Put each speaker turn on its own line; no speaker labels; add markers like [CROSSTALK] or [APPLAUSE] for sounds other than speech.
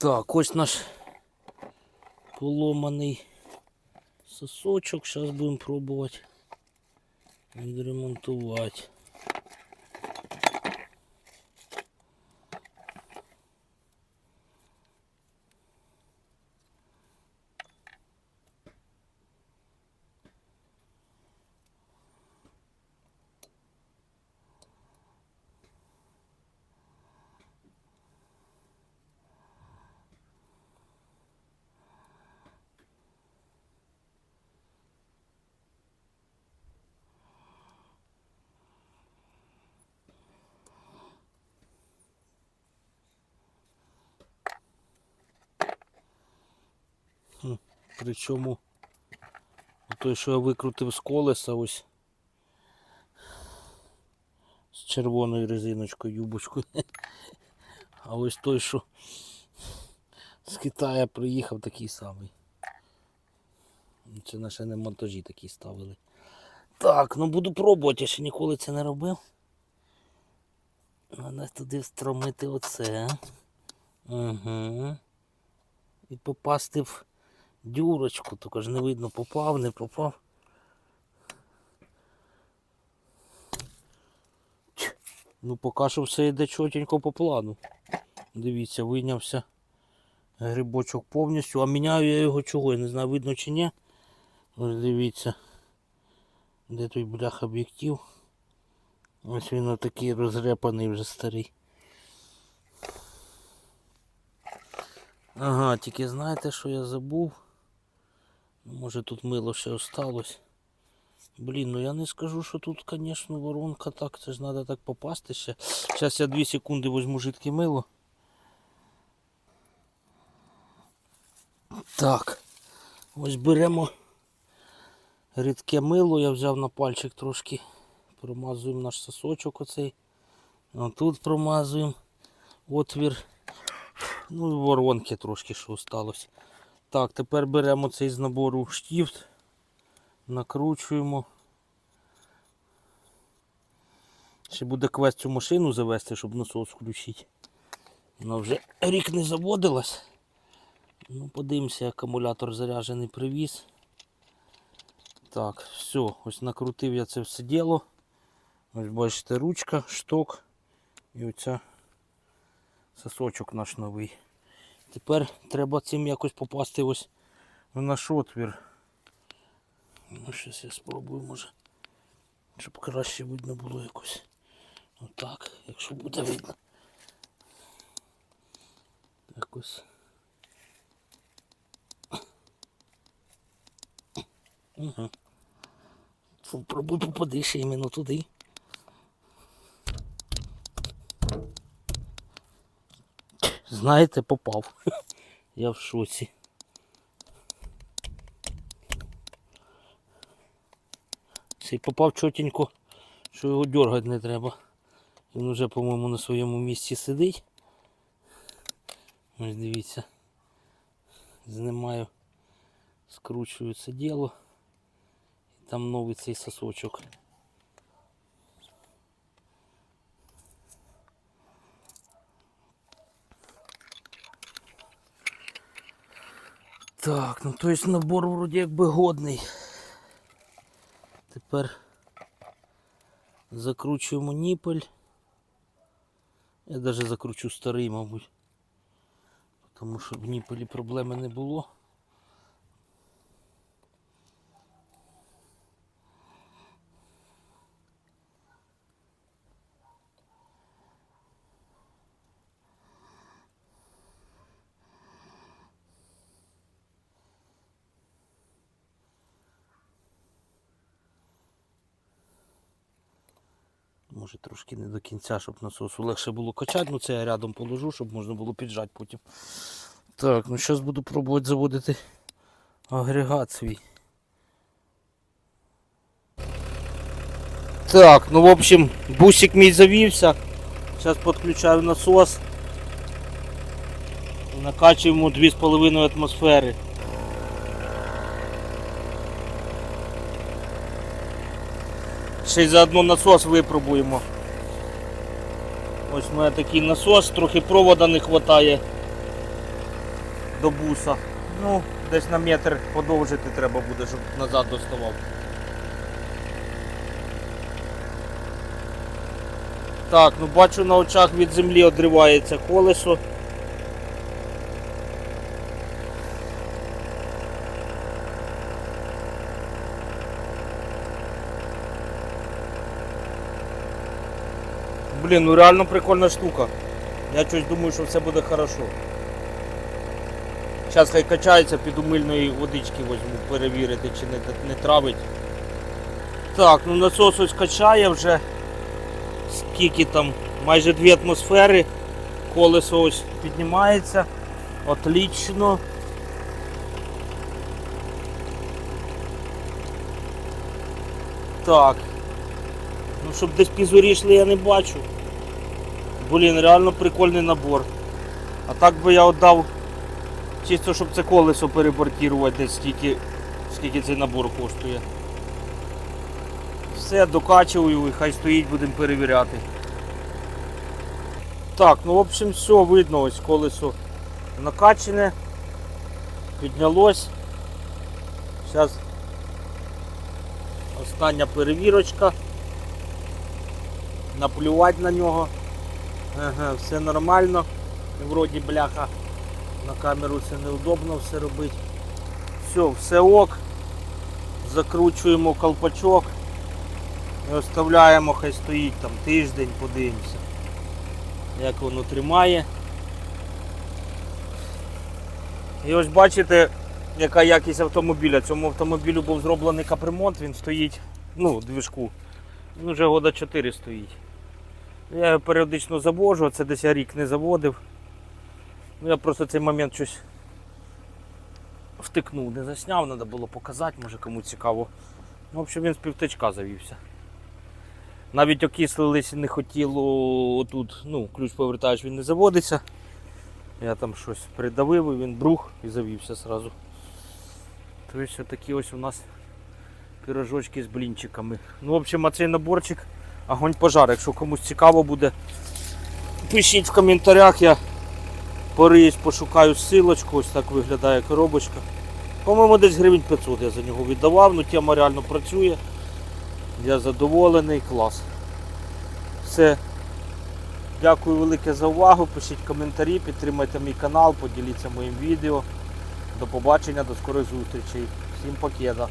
Так, ось наш поломаний сосочок. Зараз будемо пробувати відремонтувати. Причому той, що я викрутив з колеса ось з червоною резиночкою, юбочкою. [LAUGHS] А ось той, що з Китаю приїхав, такий самий. Це на ще не монтажі такі ставили. Так, ну буду пробувати, я ще ніколи це не робив. Треба туди встромити оце. Угу. І попасти в дюрочку, тільки ж не видно, попав, не попав. Ну, поки що все йде чотенько по плану. Дивіться, вийнявся грибочок повністю, а міняю я його чого, я не знаю, видно чи ні. Ось дивіться, де той блях об'єктив. Ось він отакий розрепаний вже старий. Ага, тільки знаєте, що я забув? Може тут мило ще осталось. Блін, ну я не скажу, що тут, звісно, воронка так, це ж треба так попасти ще. Зараз я 2 секунди візьму жидке мило. Так. Ось беремо рідке мило, я взяв на пальчик трошки. Промазуємо наш сосочок оцей. А тут промазуємо отвір. Ну і воронки трошки що осталось. Так, тепер беремо цей з набору штіфт, накручуємо. Ще буде квест цю машину завести, щоб насос включити. Вона вже рік не заводилась. Ну, подивимося, акумулятор заряджений привіз. Так, все, ось накрутив я це все діло. Ось бачите, ручка, шток і оця сосочок наш новий. Тепер треба цим якось попасти ось в наш отвір. Ну, щось я спробую, може, щоб краще видно було якось. Отак, якщо буде видно. Якось. Угу. Пробуй попади ще іменно туди. Знаєте, попав. [LAUGHS] Я в шоці. Цей попав чотенько, що його дергати не треба. Він вже, по-моєму, на своєму місці сидить. Ось дивіться. Знімаю, скручую це діло. І там новий цей сосочок. Так, ну то есть набор вроді якби годний. Тепер закручуємо ніпель. Я навіть закручу старий, мабуть. Тому що в ніпелі проблеми не було. Може трошки не до кінця, щоб насосу легше було качати, ну це я рядом положу, щоб можна було піджати потім. Так, ну зараз буду пробувати заводити агрегат свій. Так, ну в общем, бусик мій завівся. Зараз підключаю насос. Накачуємо 2,5 атмосфери. Ще й заодно насос випробуємо. Ось у мене такий насос, трохи провода не вистачає. до буса. Ну, десь на метр подовжити треба буде, щоб назад доставав. Так, ну бачу на очах від землі одривається колесо. Блін, ну реально прикольна штука. Я щось думаю, що все буде хорошо. Зараз хай качається під умильної водички возьму перевірити, чи не, не травить. Так, ну насос ось качає вже. Скільки там? Майже дві атмосфери. Колесо ось піднімається. Отлично. Так. Ну, щоб десь пізорі йшли, я не бачу. Блін, реально прикольний набор. А так би я віддав чисто, щоб це колесо перебортувати десь скільки, скільки цей набор коштує. Все, докачую і хай стоїть, будемо перевіряти. Так, ну в общем все видно, ось колесо накачане, піднялось. Зараз остання перевірочка. Наплювати на нього. Ага, все нормально. Вроді бляха на камеру це неудобно все робити. Все, все ок. Закручуємо колпачок і оставляємо, хай стоїть там тиждень, подивимося, як воно тримає. І ось бачите, яка якість автомобіля. Цьому автомобілю був зроблений капремонт, він стоїть, ну, в двіжку. Він вже года 4 стоїть. Я його періодично завожу, а це десь я рік не заводив. Ну я просто цей момент щось втикнув, не засняв, треба було показати, може кому цікаво. Ну, в общем, він з півтачка завівся. Навіть окислились не хотіло отут, ну, ключ повертаєш, він не заводиться. Я там щось придавив, і він брух і завівся одразу. Тобто такі ось у нас пірожочки з блінчиками. Ну, в общем, а цей наборчик огонь пожар. Якщо комусь цікаво буде, пишіть в коментарях, я пориюсь, пошукаю ссылочку, ось так виглядає коробочка. По-моєму, десь гривень 500 я за нього віддавав, ну тема реально працює. Я задоволений, клас. Все. Дякую велике за увагу. Пишіть коментарі, підтримайте мій канал, поділіться моїм відео. До побачення, до скорих зустрічей. Всім покеда.